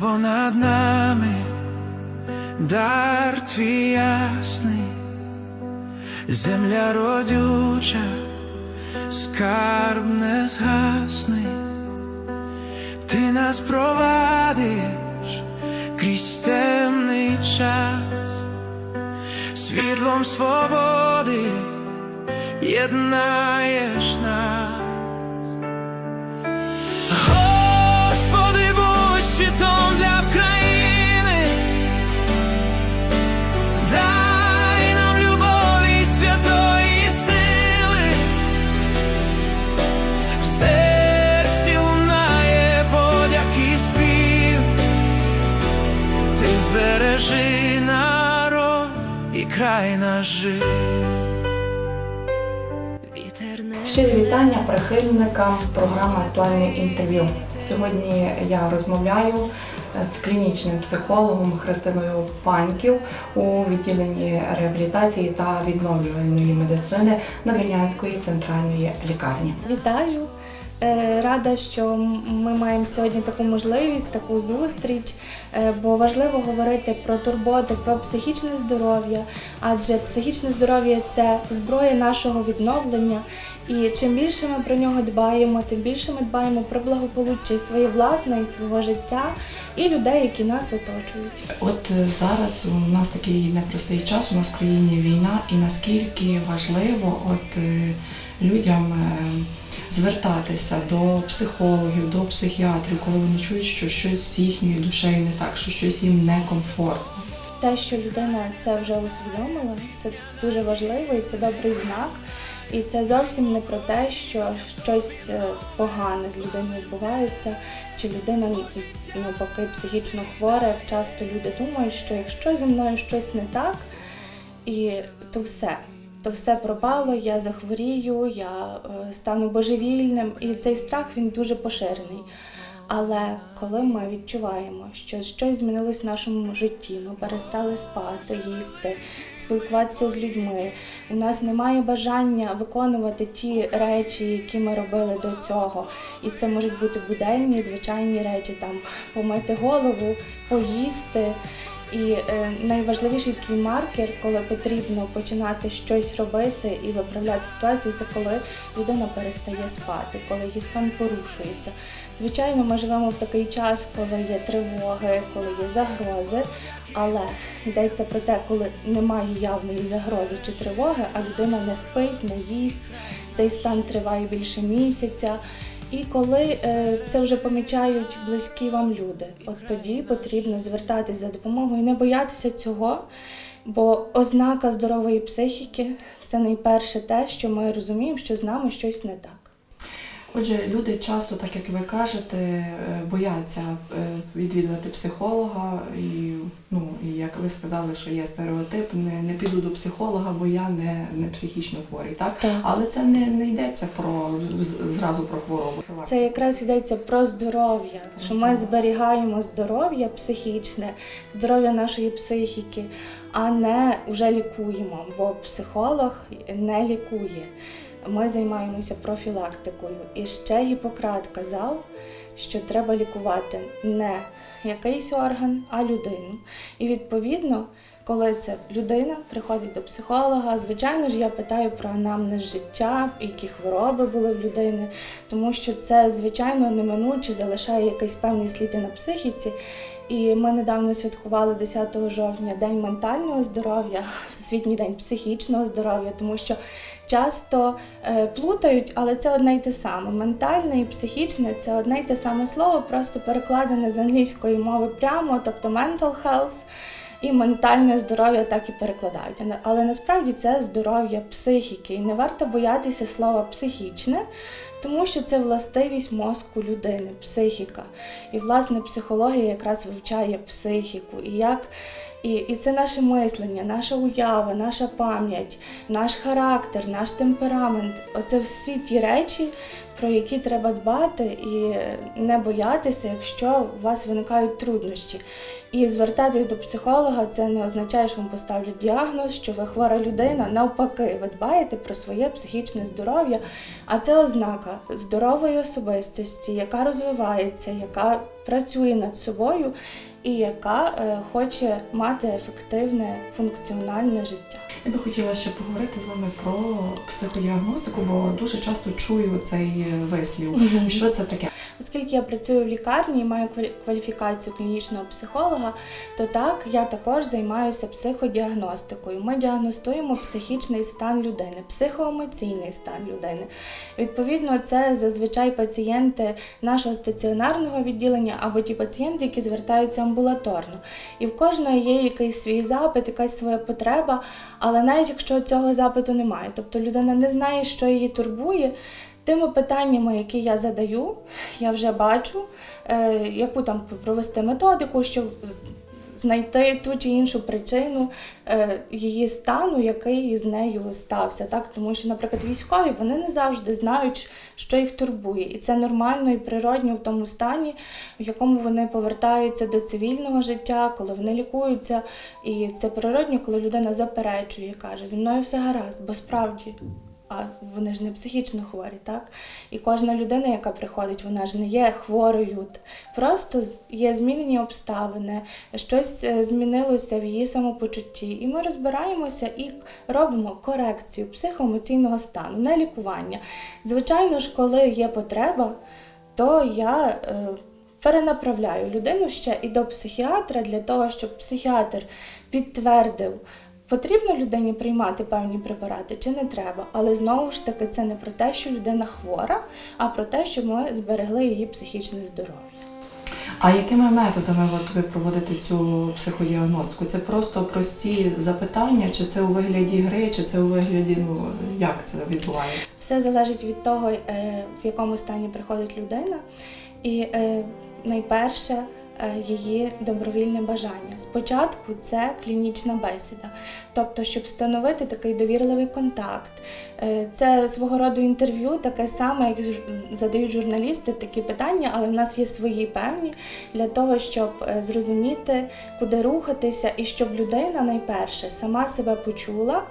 Небо над нами, дар твій ясний, земля родюча, скарб не згасний, ти нас провадиш крізь темний час, світлом свободи єднаєш нас. Вітання прихильникам програми Актуальне інтерв'ю. Сьогодні я розмовляю з клінічним психологом Христиною Паньків у відділенні реабілітації та відновлювальної медицини Надвірнянської центральної лікарні. Вітаю! Е, Рада, що ми маємо сьогодні таку можливість, таку зустріч, е, бо важливо говорити про турботу, про психічне здоров'я, адже психічне здоров'я це зброя нашого відновлення. І чим більше ми про нього дбаємо, тим більше ми дбаємо про благополуччя своє власне, і свого життя, і людей, які нас оточують. От е, зараз у нас такий непростий час, у нас в країні війна, і наскільки важливо от людям е, звертатися до психологів, до психіатрів, коли вони чують, що щось з їхньою душею не так, що щось їм некомфортно. Те, що людина це вже усвідомила, це дуже важливо і це добрий знак. І це зовсім не про те, що щось е, погане з людиною відбувається, чи людина навпаки психічно хвора. Часто люди думають, що якщо зі мною щось не так, і то все. То все пропало, я захворію, я е, стану божевільним, і цей страх він дуже поширений. Але коли ми відчуваємо, що щось змінилось в нашому житті, ми перестали спати, їсти, спілкуватися з людьми, у нас немає бажання виконувати ті речі, які ми робили до цього. І це можуть бути буденні, звичайні речі, там помити голову, поїсти. І е, найважливіший такий маркер, коли потрібно починати щось робити і виправляти ситуацію, це коли людина перестає спати, коли її сон порушується. Звичайно, ми живемо в такий час, коли є тривоги, коли є загрози, але йдеться про те, коли немає явної загрози чи тривоги, а людина не спить, не їсть, цей стан триває більше місяця. І коли е, це вже помічають близькі вам люди, от тоді потрібно звертатись за допомогою не боятися цього, бо ознака здорової психіки це найперше те, що ми розуміємо, що з нами щось не так. Отже, люди часто, так як ви кажете, е, бояться е, відвідувати психолога, і ну і як ви сказали, що є стереотип, не, не піду до психолога, бо я не, не психічно хворий, так? Так. Але це не, не йдеться про зразу про хворобу. Це якраз йдеться про здоров'я, що ми зберігаємо здоров'я психічне, здоров'я нашої психіки, а не вже лікуємо, бо психолог не лікує. Ми займаємося профілактикою. І ще Гіппократ казав, що треба лікувати не якийсь орган, а людину. І відповідно, коли це людина приходить до психолога, звичайно ж, я питаю про анамнез життя, які хвороби були в людини, тому що це, звичайно, неминуче залишає якийсь певний слід на психіці. І ми недавно святкували 10 жовтня День ментального здоров'я, Всесвітній день психічного здоров'я, тому що часто е, плутають, але це одне й те саме. Ментальне і психічне це одне й те саме слово, просто перекладене з англійської мови прямо, тобто mental health. І ментальне здоров'я так і перекладають. Але- насправді це здоров'я психіки. І не варто боятися слова психічне, тому що це властивість мозку людини, психіка. І власне психологія якраз вивчає психіку. І як і, і це наше мислення, наша уява, наша пам'ять, наш характер, наш темперамент. Оце всі ті речі, про які треба дбати і не боятися, якщо у вас виникають труднощі. І звертатись до психолога це не означає, що вам поставлять діагноз, що ви хвора людина. Навпаки, ви дбаєте про своє психічне здоров'я, а це ознака здорової особистості, яка розвивається, яка працює над собою і яка е, хоче мати ефективне функціональне життя. Я би хотіла ще поговорити з вами про психодіагностику, бо дуже часто чую цей вислів. Мгм. Що це таке? Оскільки я працюю в лікарні і маю квалі- кваліфікацію клінічного психолога, то так я також займаюся психодіагностикою. Ми діагностуємо психічний стан людини, психоемоційний стан людини. Відповідно, це зазвичай пацієнти нашого стаціонарного відділення або ті пацієнти, які звертаються амбулаторно. І в кожної є якийсь свій запит, якась своя потреба, але навіть якщо цього запиту немає, тобто людина не знає, що її турбує. Тими питаннями, які я задаю, я вже бачу, е, яку там провести методику, щоб з- знайти ту чи іншу причину е, її стану, який з нею стався. Так? Тому що, наприклад, військові вони не завжди знають, що їх турбує. І це нормально і природньо в тому стані, в якому вони повертаються до цивільного життя, коли вони лікуються. І це природньо, коли людина заперечує, каже, зі мною все гаразд, бо справді. А вони ж не психічно хворі, так? І кожна людина, яка приходить, вона ж не є хворою. Просто є змінені обставини, щось е, змінилося в її самопочутті. І ми розбираємося і робимо корекцію психоемоційного стану, не лікування. Звичайно ж, коли є потреба, то я е, перенаправляю людину ще і до психіатра для того, щоб психіатр підтвердив. Потрібно людині приймати певні препарати чи не треба, але знову ж таки це не про те, що людина хвора, а про те, що ми зберегли її психічне здоров'я. А якими методами от ви проводите цю психодіагностику? Це просто прості запитання, чи це у вигляді гри, чи це у вигляді, ну як це відбувається? Все залежить від того, е, в якому стані приходить людина, і е, найперше її добровільне бажання. Спочатку це клінічна бесіда, тобто, щоб встановити такий довірливий контакт. Е, Це свого роду інтерв'ю, таке саме, як задають журналісти такі питання, але в нас є свої певні для того, щоб е, зрозуміти, куди рухатися, і щоб людина найперше сама себе почула.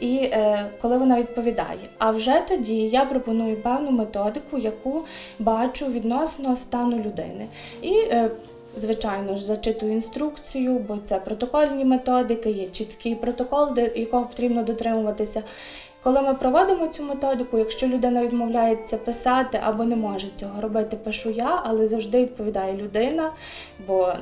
І е, коли вона відповідає, а вже тоді я пропоную певну методику, яку бачу відносно стану людини. І е, Звичайно ж, зачитую інструкцію, бо це протокольні методики, є чіткий протокол, до якого потрібно дотримуватися. Коли ми проводимо цю методику, якщо людина відмовляється писати або не може цього робити, пишу я, але завжди відповідає людина, бо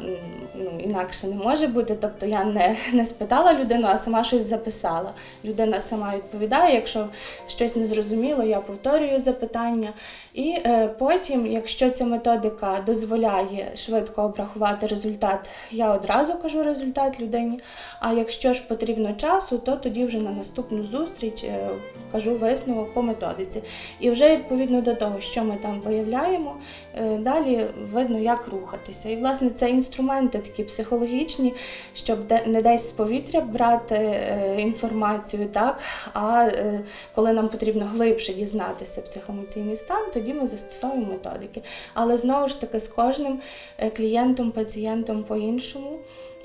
ну, інакше не може бути. Тобто я не, не спитала людину, а сама щось записала. Людина сама відповідає. Якщо щось не зрозуміло, я повторюю запитання. І е, потім, якщо ця методика дозволяє швидко обрахувати результат, я одразу кажу результат людині. А якщо ж потрібно часу, то тоді вже на наступну зустріч е, кажу висновок по методиці. І вже відповідно до того, що ми там виявляємо, е, далі видно, як рухатися. І власне це інструменти такі психологічні, щоб не десь з повітря брати е, інформацію, так а е, коли нам потрібно глибше дізнатися психоемоційний стан, тоді ми застосовуємо методики. Але знову ж таки з кожним е, клієнтом, пацієнтом по-іншому.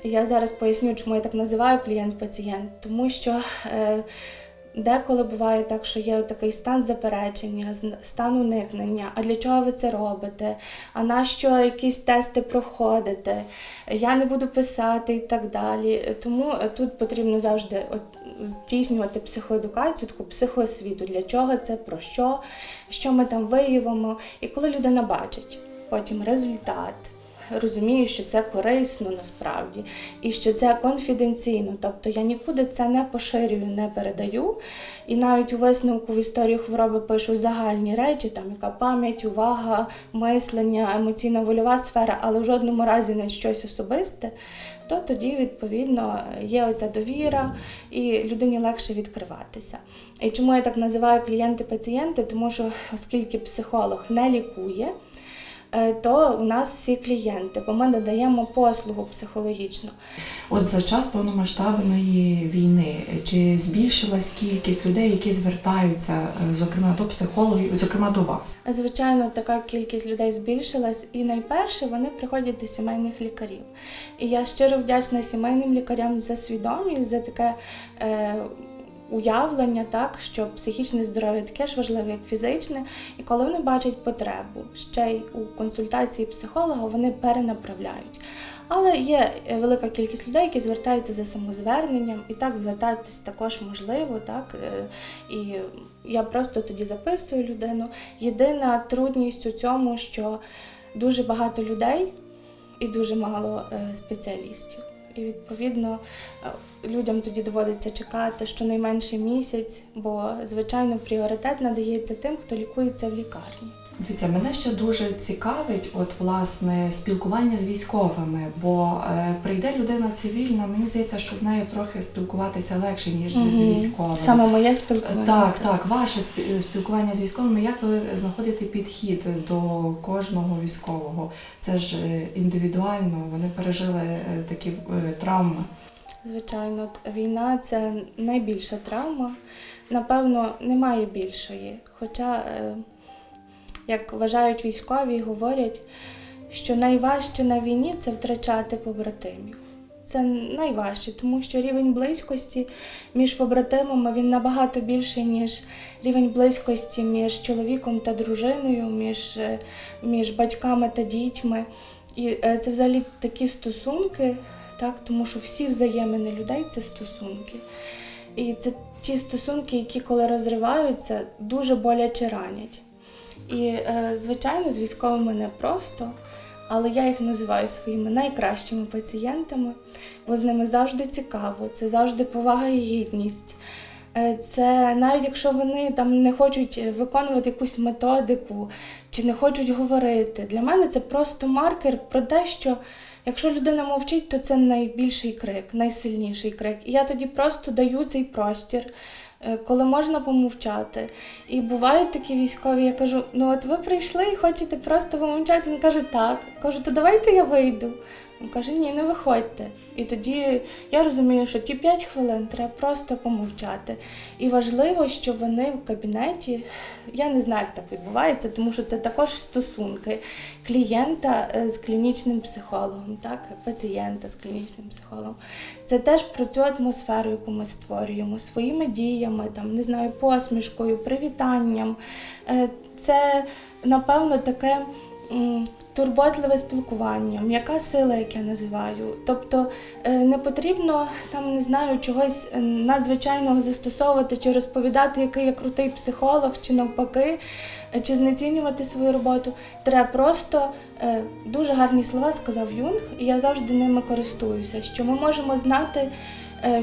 Я зараз поясню, чому я так називаю клієнт-пацієнт, тому що е, деколи буває так, що є такий стан заперечення, стан уникнення. А для чого ви це робите? А на що якісь тести проходите? Я не буду писати і так далі. Тому тут потрібно завжди здійснювати психоедукацію, таку психоосвіту, для чого це, про що, що ми там виявимо. І коли людина бачить потім результат, розумію, що це корисно насправді, і що це конфіденційно. Тобто я нікуди це не поширюю, не передаю. І навіть у висновку в історії хвороби пишу загальні речі, там яка пам'ять, увага, мислення, емоційна вольова сфера, але в жодному разі не щось особисте. То тоді, відповідно, є оця довіра, і людині легше відкриватися. І чому я так називаю клієнти-пацієнти? Тому що оскільки психолог не лікує, то у нас всі клієнти, бо ми надаємо послугу психологічну. От за час повномасштабної війни чи збільшилась кількість людей, які звертаються, е, зокрема до психологів, зокрема до вас? Звичайно, така кількість людей збільшилась, і найперше вони приходять до сімейних лікарів. І я щиро вдячна сімейним лікарям за свідомість, за таке. Е, уявлення, так що психічне здоров'я таке ж важливе, як фізичне, і коли вони бачать потребу ще й у консультації психолога, вони перенаправляють. Але є е, велика кількість людей, які звертаються за самозверненням, і так звертатись також можливо, так е, і я просто тоді записую людину. Єдина трудність у цьому, що дуже багато людей і дуже мало е, спеціалістів. І відповідно людям тоді доводиться чекати щонайменше місяць, бо звичайно пріоритет надається тим, хто лікується в лікарні. Дивіться, мене ще дуже цікавить, от власне спілкування з військовими, бо е, прийде людина цивільна, мені здається, що з нею трохи спілкуватися легше, ніж з- з військовими. Саме моє спілкування. Так, так, ваше спі- спілкування з військовими. Як ви знаходите підхід до кожного військового? Це ж е, індивідуально, вони пережили е, такі е, травми. Звичайно, війна це найбільша травма. Напевно, немає більшої. Хоча, е, як вважають військові, говорять, що найважче на війні це втрачати побратимів. Це найважче, тому що рівень близькості між побратимами він набагато більший, ніж рівень близькості між чоловіком та дружиною, між, е, між батьками та дітьми. І е, це взагалі такі стосунки, так, тому що всі взаємини людей це стосунки. І це ті стосунки, які коли розриваються, дуже боляче ранять. І, е, звичайно, з військовими непросто, але я їх називаю своїми найкращими пацієнтами, бо з ними завжди цікаво, це завжди повага і гідність. Е, Це навіть якщо вони там не хочуть виконувати якусь методику чи не хочуть говорити. Для мене це просто маркер про те, що якщо людина мовчить, то це найбільший крик, найсильніший крик. І я тоді просто даю цей простір, коли можна помовчати. І бувають такі військові, я кажу: ну от ви прийшли і хочете просто помовчати. Він каже, так. Я кажу, то давайте я вийду. Він каже, ні, не виходьте. І тоді я розумію, що ті 5 хвилин треба просто помовчати. І важливо, що вони в кабінеті, я не знаю, як так відбувається, тому що це також стосунки клієнта е, з клінічним психологом, так, пацієнта з клінічним психологом. Це теж про цю атмосферу, яку ми створюємо своїми діями, там, не знаю, посмішкою, привітанням. Е, Це, напевно, таке. Турботливе спілкування, м'яка сила, як я називаю. Тобто е, не потрібно там, не знаю, чогось е, надзвичайного застосовувати чи розповідати, який я крутий психолог, чи навпаки, чи знецінювати свою роботу. Треба просто дуже гарні слова сказав Юнг, і я завжди ними користуюся. Що ми можемо знати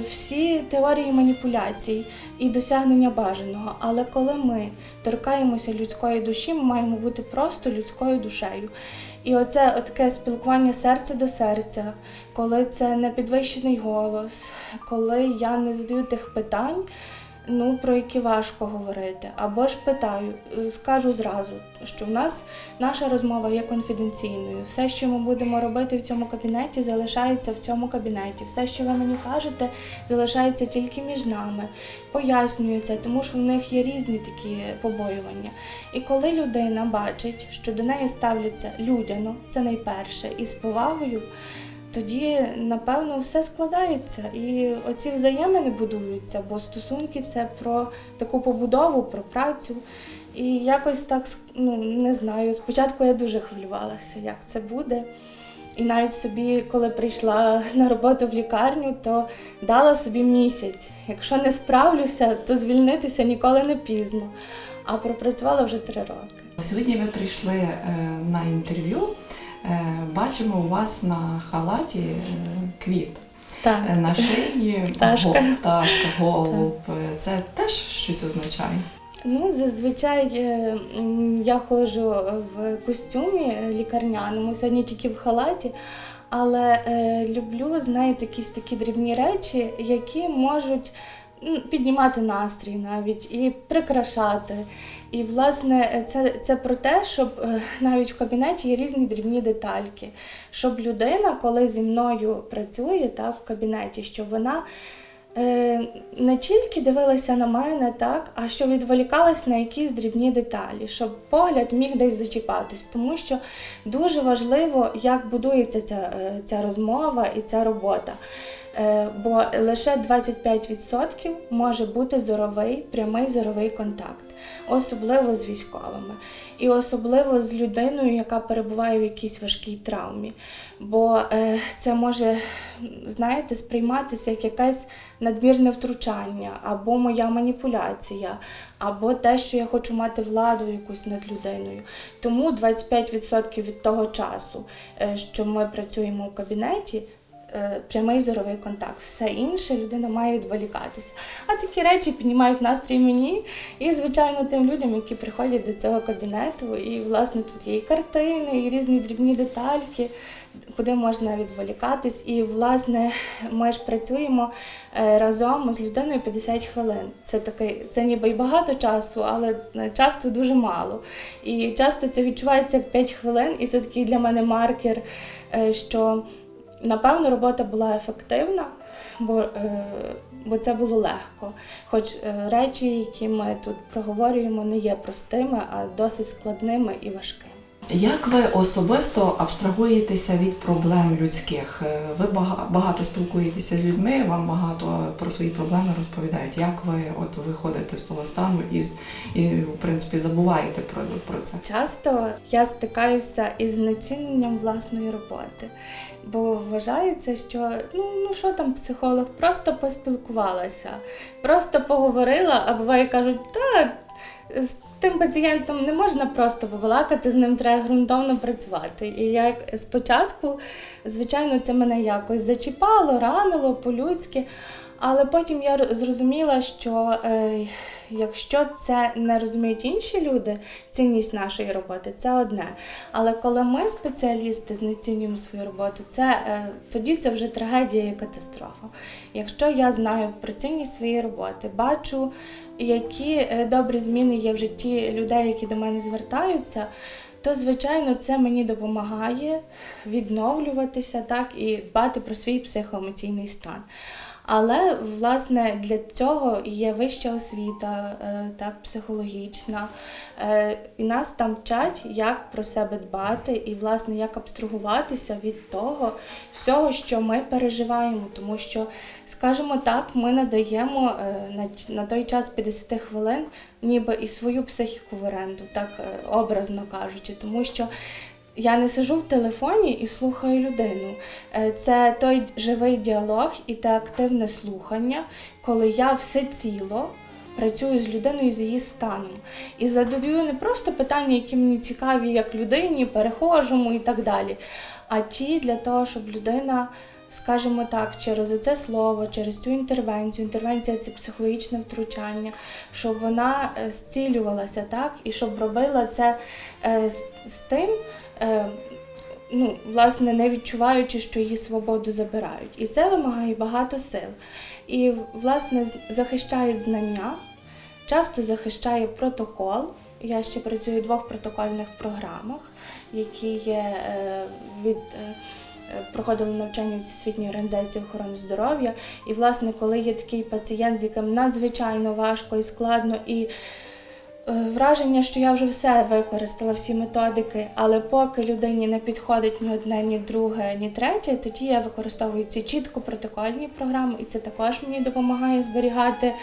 всі теорії маніпуляцій і досягнення бажаного. Але коли ми торкаємося людської душі, ми маємо бути просто людською душею. І оце таке спілкування серця до серця, коли це не підвищений голос, коли я не задаю тих питань, ну про які важко говорити. Або ж питаю, скажу зразу, що в нас наша розмова є конфіденційною. Все, що ми будемо робити в цьому кабінеті, залишається в цьому кабінеті. Все, що ви мені кажете, залишається тільки між нами. Пояснюю це, тому що в них є різні такі побоювання. І коли людина бачить, що до неї ставляться людяно, це найперше, і з повагою, тоді напевно все складається. І оці взаємини будуються, бо стосунки це про таку побудову, про працю. І якось так ну не знаю. Спочатку я дуже хвилювалася, як це буде. І навіть собі, коли прийшла на роботу в лікарню, то дала собі місяць. Якщо не справлюся, то звільнитися ніколи не пізно. А пропрацювала вже три роки. Сьогодні ви прийшли е, на інтерв'ю. Е, Бачимо у вас на халаті е, квіт. Так. Е, На шиї Пташка. го- пташка, голуб. Це теж щось означає. Ну, зазвичай я ходжу в костюмі лікарняному, сьогодні тільки в халаті. Але люблю, знаєте, якісь такі дрібні речі, які можуть піднімати настрій навіть і прикрашати. І, власне, це, це про те, щоб е, навіть в кабінеті є різні дрібні детальки, щоб людина, коли зі мною працює так, в кабінеті, щоб вона е, не тільки дивилася на мене, так, а що відволікалась на якісь дрібні деталі, щоб погляд міг десь зачіпатись. Тому що дуже важливо, як будується ця, е, ця розмова і ця робота. Е, Бо лише 25% може бути зоровий, прямий зоровий контакт, особливо з військовими, і особливо з людиною, яка перебуває в якійсь важкій травмі. Бо е, це може, знаєте, сприйматися як якесь надмірне втручання, або моя маніпуляція, або те, що я хочу мати владу якусь над людиною. Тому 25% від того часу, е, що ми працюємо у кабінеті, прямий зоровий контакт. Все інше людина має відволікатися. А такі речі піднімають настрій мені і, звичайно, тим людям, які приходять до цього кабінету. І, власне, тут є і картини, і різні дрібні детальки, куди можна відволікатись. І, власне, ми ж працюємо е, разом з людиною 50 хвилин. Це такий, це ніби й багато часу, але е, часто дуже мало. І часто це відчувається як 5 хвилин, і це такий для мене маркер, е, що напевно робота була ефективна, бо, е, бо це було легко. Хоч е, речі, які ми тут проговорюємо, не є простими, а досить складними і важкими. Як ви особисто абстрагуєтеся від проблем людських? Е, Ви бага- багато спілкуєтеся з людьми, вам багато про свої проблеми розповідають. Як ви от виходите з того стану і, і в принципі забуваєте про, про це? Часто я стикаюся із знеціненням власної роботи, бо вважається, що ну, ну що там психолог, просто поспілкувалася, просто поговорила, а буває кажуть, та з тим пацієнтом не можна просто побалакати, з ним треба ґрунтовно працювати. І як спочатку, звичайно, це мене якось зачіпало, ранило по-людськи. Але потім я зрозуміла, що е, якщо це не розуміють інші люди, цінність нашої роботи це одне. Але коли ми, спеціалісти, знецінюємо свою роботу, це е, тоді це вже трагедія і катастрофа. Якщо я знаю про цінність своєї роботи, бачу, які е, добрі зміни є в житті людей, які до мене звертаються. То, звичайно, це мені допомагає відновлюватися так, і дбати про свій психоемоційний стан. Але власне для цього є вища освіта, е, так, психологічна. Е, І нас там вчать, як про себе дбати, і власне як абстрагуватися від того всього, що ми переживаємо. Тому що, скажімо так, ми надаємо е, на, той час 50 хвилин, ніби і свою психіку в оренду, так образно кажучи, тому що. Я не сижу в телефоні і слухаю людину. Е, Це той живий діалог і те активне слухання, коли я все ціло працюю з людиною з її станом. І задаю не просто питання, які мені цікаві як людині, перехожому і так далі, а ті для того, щоб людина. Скажімо так, через оце слово, через цю інтервенцію. Інтервенція це психологічне втручання, щоб вона е, зцілювалася так, і щоб робила це е, з, тим, ну, власне, не відчуваючи, що її свободу забирають. І це вимагає багато сил. І, власне, захищають знання, часто захищає протокол. Я ще працюю в двох протокольних програмах, які є е, від. е, е, Проходили навчання від Всесвітньої організації охорони здоров'я. І, власне, коли є такий пацієнт, з яким надзвичайно важко і складно, і Е, Враження, що я вже все використала, всі методики, але поки людині не підходить ні одне, ні друге, ні третє, тоді я використовую ці чітко протокольні програми, і це також мені допомагає зберігати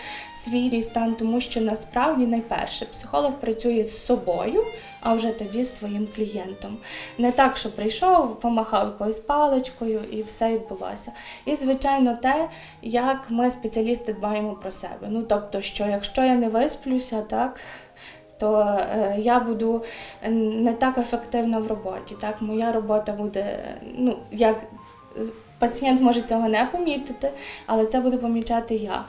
свій стан, тому що насправді найперше психолог працює з собою, а вже тоді своїм клієнтом. Не так, що прийшов, помахав якоюсь паличкою і все відбулося. І, звичайно, те, як ми, спеціалісти, дбаємо про себе. Ну тобто, що якщо я не висплюся, так то е, я буду не так ефективна в роботі. Так, моя робота буде, ну як пацієнт може цього не помітити, але це буду помічати я.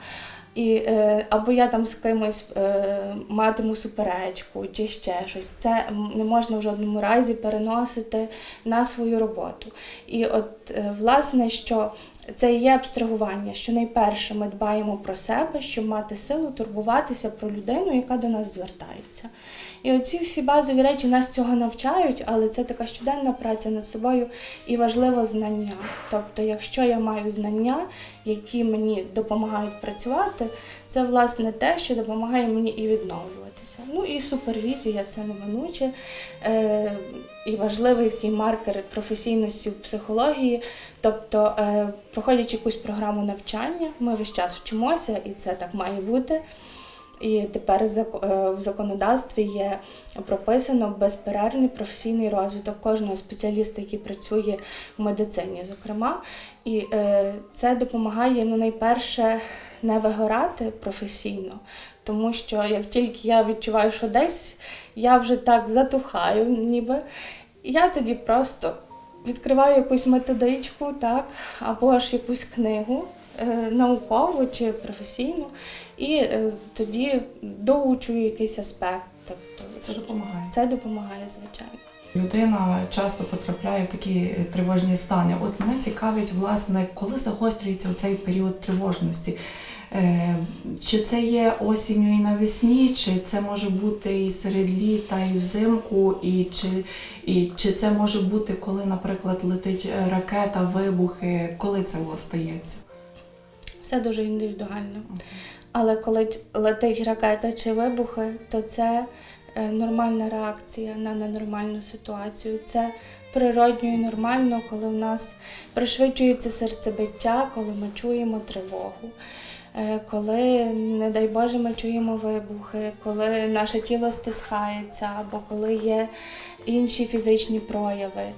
І, е, або я там з кимось е, матиму суперечку чи ще щось. Це не можна в жодному разі переносити на свою роботу. І от е, власне, що це і є абстрагування, що найперше ми дбаємо про себе, щоб мати силу турбуватися про людину, яка до нас звертається. І оці всі базові речі нас цього навчають, але це така щоденна праця над собою і важливо знання. Тобто, якщо я маю знання, які мені допомагають працювати, це власне те, що допомагає мені і відновлюватися. Боротися. Ну і супервізія це неминуче. Е, і важливий такий маркер професійності в психології. Тобто, е, проходячи якусь програму навчання, ми весь час вчимося, і це так має бути. І тепер е, в законодавстві є прописано безперервний професійний розвиток кожного спеціаліста, який працює в медицині, зокрема. І е, це допомагає ну, найперше не вигорати професійно, тому що як тільки я відчуваю, що десь я вже так затухаю, ніби я тоді просто відкриваю якусь методичку, так, або ж якусь книгу е, наукову чи професійну, і е, тоді доучую якийсь аспект. Тобто Це допомагає. це допомагає, звичайно. Людина часто потрапляє в такі тривожні стани. От мене цікавить, власне, коли загострюється цей період тривожності. Е, Чи це є осінню і навесні, чи це може бути і серед літа, і взимку, і чи, і чи це може бути, коли, наприклад, летить е, ракета, вибухи, коли це стається? Все дуже індивідуально. Але коли летить ракета чи вибухи, то це е, нормальна реакція на ненормальну ситуацію. Це природньо і нормально, коли в нас пришвидшується серцебиття, коли ми чуємо тривогу. Е, Коли, не дай Боже, ми чуємо вибухи, коли наше тіло стискається, або коли є інші фізичні прояви.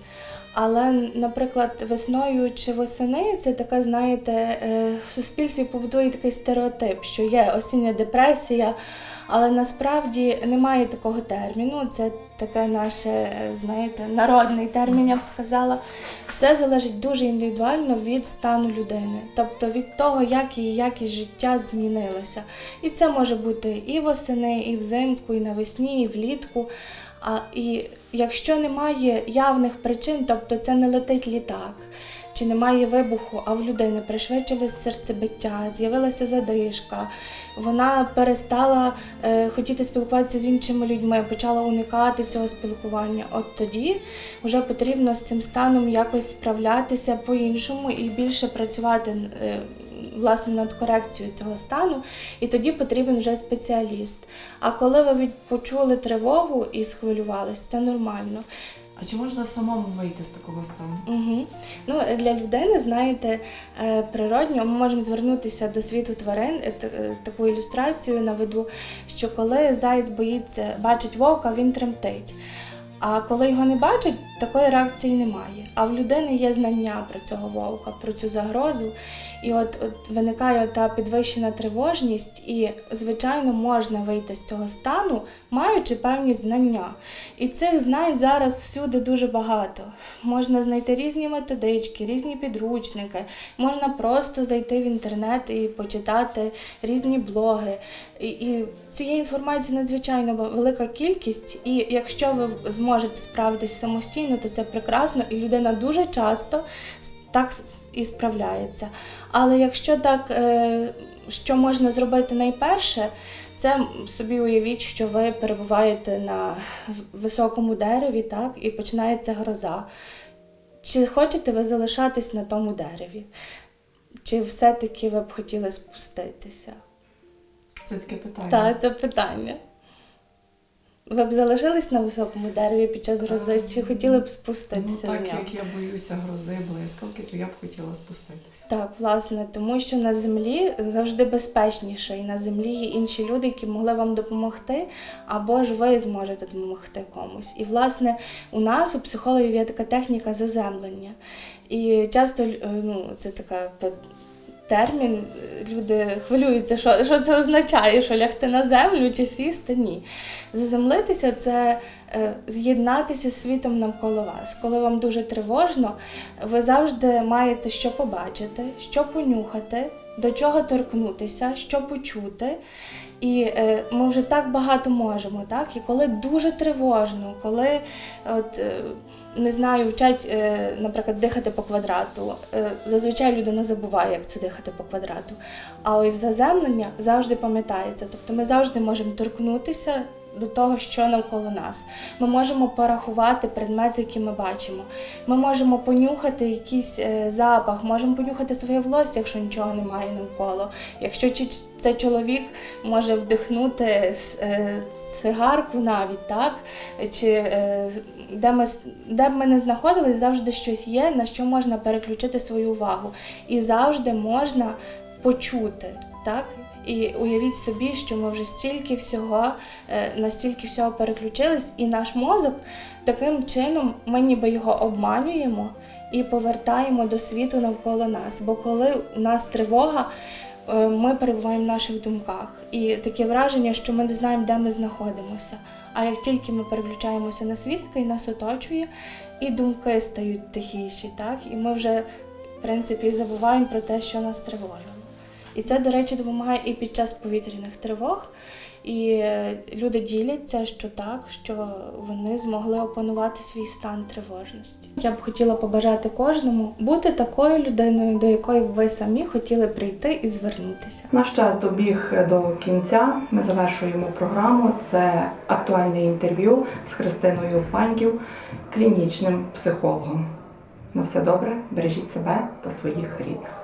Але, наприклад, весною чи восени це така, знаєте, е, в суспільстві побудує такий стереотип, що є осіння депресія, але насправді немає такого терміну. Це таке наше, е, знаєте, народний термін, я б сказала. Все залежить дуже індивідуально від стану людини, тобто від того, як її якість життя змінилася. І це може бути і восени, і взимку, і навесні, і влітку. А і якщо немає явних причин, тобто це не летить літак, чи немає вибуху, а в людини пришвидшилось серцебиття, з'явилася задишка, вона перестала е, хотіти спілкуватися з іншими людьми, почала уникати цього спілкування. От тоді вже потрібно з цим станом якось справлятися по-іншому і більше працювати. Власне, над корекцією цього стану, і тоді потрібен вже спеціаліст. А коли ви почули тривогу і схвилювались, це нормально. А чи можна самому вийти з такого стану? Угу. Ну, для людини, знаєте, е, природньо ми можемо звернутися до світу тварин, е, е, таку ілюстрацію наведу, що коли заєць боїться, бачить вовка, він тремтить. А коли його не бачать, такої реакції немає. А в людини є знання про цього вовка, про цю загрозу. І от, от виникає та підвищена тривожність, і, звичайно, можна вийти з цього стану, маючи певні знання. І цих знань зараз всюди дуже багато. Можна знайти різні методички, різні підручники, можна просто зайти в інтернет і почитати різні блоги. І, і цієї інформації надзвичайно велика кількість. І якщо ви зможете справитись самостійно, то це прекрасно, і людина дуже часто так і справляється. Але якщо так, е, що можна зробити найперше, це собі уявіть, що ви перебуваєте на високому дереві, так, і починається гроза. Чи хочете ви залишатись на тому дереві? Чи все-таки ви б хотіли спуститися? Це таке питання. Так, це питання. Ви б залишились на високому дереві під час грози, чи хотіли б Ну, спуститися так на нього? як я боюся грози, блискавки, то я б хотіла спуститися. Так, власне, тому що на землі завжди безпечніше, і на землі є інші люди, які могли вам допомогти, або ж ви зможете допомогти комусь. І власне у нас у психологів є така техніка заземлення. І часто ну, це така термін, люди хвилюються, що, що це означає, що лягти на землю чи сісти. Ні. Заземлитися це е, з'єднатися з світом навколо вас. Коли вам дуже тривожно, ви завжди маєте що побачити, що понюхати, до чого торкнутися, що почути. І е, ми вже так багато можемо, так? І коли дуже тривожно, коли от, е, не знаю, вчать, е, наприклад, дихати по квадрату. Е, зазвичай людина забуває, як це дихати по квадрату. А ось заземлення завжди пам'ятається. Тобто ми завжди можемо торкнутися до того, що навколо нас. Ми можемо порахувати предмети, які ми бачимо. Ми можемо понюхати якийсь е, запах, можемо понюхати своє волосся, якщо нічого немає навколо. Якщо це чоловік може вдихнути цигарку навіть, так? Чи де ми, де б ми не знаходились, завжди щось є, на що можна переключити свою увагу. І завжди можна почути. Так? І уявіть собі, що ми вже стільки всього, е, настільки всього переключились, і наш мозок таким чином ми ніби його обманюємо і повертаємо до світу навколо нас. Бо коли у нас тривога, ми перебуваємо в наших думках. І таке враження, що ми не знаємо, де ми знаходимося. А як тільки ми переключаємося на світ, який нас оточує, і думки стають тихіші, так? І ми вже, в принципі, забуваємо про те, що нас тривожило. І це, до речі, допомагає і під час повітряних тривог. І е, люди діляться, що так, що вони змогли опанувати свій стан тривожності. Я б хотіла побажати кожному бути такою людиною, до якої ви самі хотіли прийти і звернутися. Наш час добіг до кінця. Ми завершуємо програму. Це актуальне інтерв'ю з Христиною Паньків, клінічним психологом. На все добре, бережіть себе та своїх рідних.